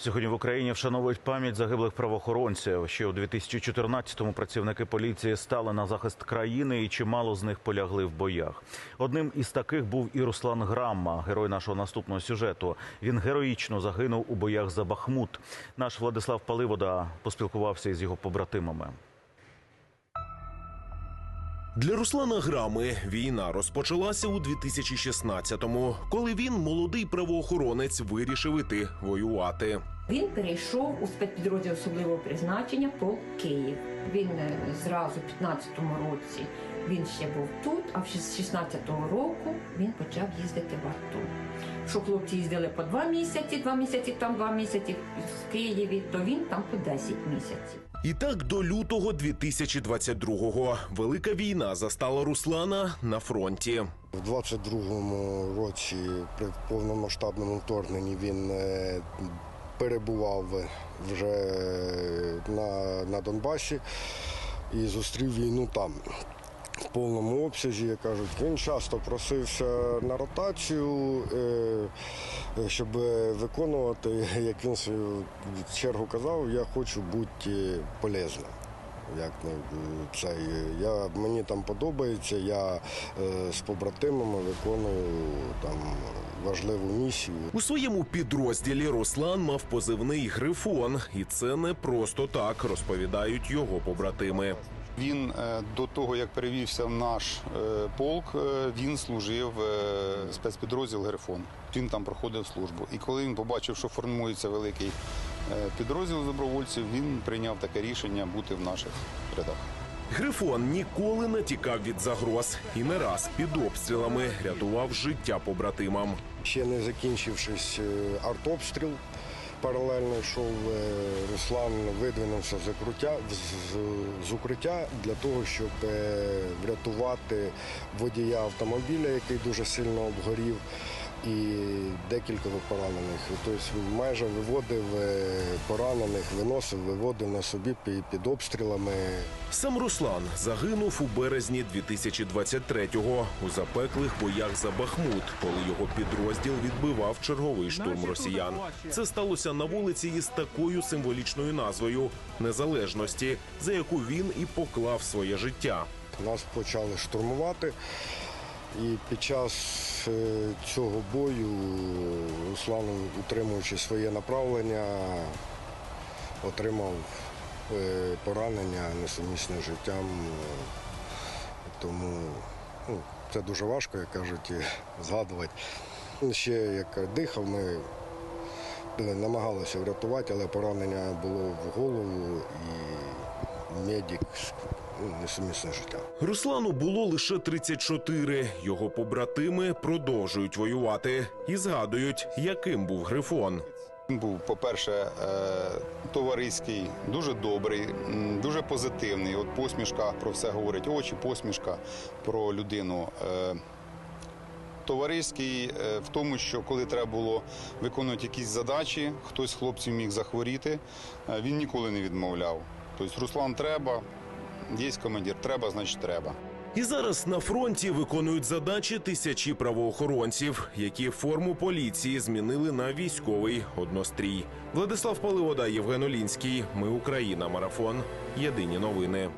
Сьогодні в Україні вшановують пам'ять загиблих правоохоронців. Ще у 2014-му працівники поліції стали на захист країни, і чимало з них полягли в боях. Одним із таких був і Руслан Грамма, герой нашого наступного сюжету. Він героїчно загинув у боях за Бахмут. Наш Владислав Паливода поспілкувався із його побратимами. Для Руслана Грами війна розпочалася у 2016-му, коли він, молодий правоохоронець, вирішив іти воювати. Він перейшов у спецпідрозділ особливого призначення по Київ. Він е, зразу в 15-му році він ще був тут, а в 16-го року він почав їздити в АТО. Що хлопці їздили по два місяці, два місяці там, два місяці в Києві, то він там по 10 місяців. І так до лютого 2022-го велика війна застала Руслана на фронті. В 22-му році при повномасштабному вторгненні він е, перебував вже на, на Донбасі і зустрів війну там. В повному обсязі, кажуть, він часто просився на ротацію, е, щоб виконувати, як він свою чергу казав, я хочу бути полезним. Як не це я мені там подобається. Я е, з побратимами виконую там важливу місію. У своєму підрозділі Руслан мав позивний Грифон, і це не просто так, розповідають його побратими. Він е, до того, як перевівся в наш е, полк, е, він служив спецпідрозділ Грифон. Він там проходив службу. І коли він побачив, що формується великий підрозділ добровольців, він прийняв таке рішення бути в наших рядах. Грифон ніколи не тікав від загроз і не раз під обстрілами рятував життя побратимам. Ще не закінчившись артобстріл, паралельно йшов е, Руслан, видвинувся з укриття, з, укриття для того, щоб е, врятувати водія автомобіля, який дуже сильно обгорів. І декілька поранених. Тобто майже виводив е, поранених, виносив, виводив на собі під обстрілами. Сам Руслан загинув у березні 2023-го у запеклих боях за Бахмут, коли його підрозділ відбивав черговий штурм росіян. Це сталося на вулиці із такою символічною назвою незалежності, за яку він і поклав своє життя. Нас почали штурмувати. І під час е, цього бою Руслан, утримуючи своє направлення, отримав е, поранення несумісне життям. Тому ну, це дуже важко, як кажуть, згадувати. Ще як дихав, ми намагалися врятувати, але поранення було в голову і медик несумісне життя. Руслану було лише 34. Його побратими продовжують воювати і згадують, яким був Грифон. Він був, по-перше, е, товариський, дуже добрий, дуже позитивний. От посмішка про все говорить очі, посмішка про людину. Е, Товариський е, в тому, що коли треба було виконувати якісь задачі, хтось з хлопців міг захворіти, він ніколи не відмовляв. Тобто, Руслан треба, є командир, треба, значить треба. І зараз на фронті виконують задачі тисячі правоохоронців, які форму поліції змінили на військовий однострій. Владислав Паливода, Євген Олінський. Ми Україна. Марафон. Єдині новини.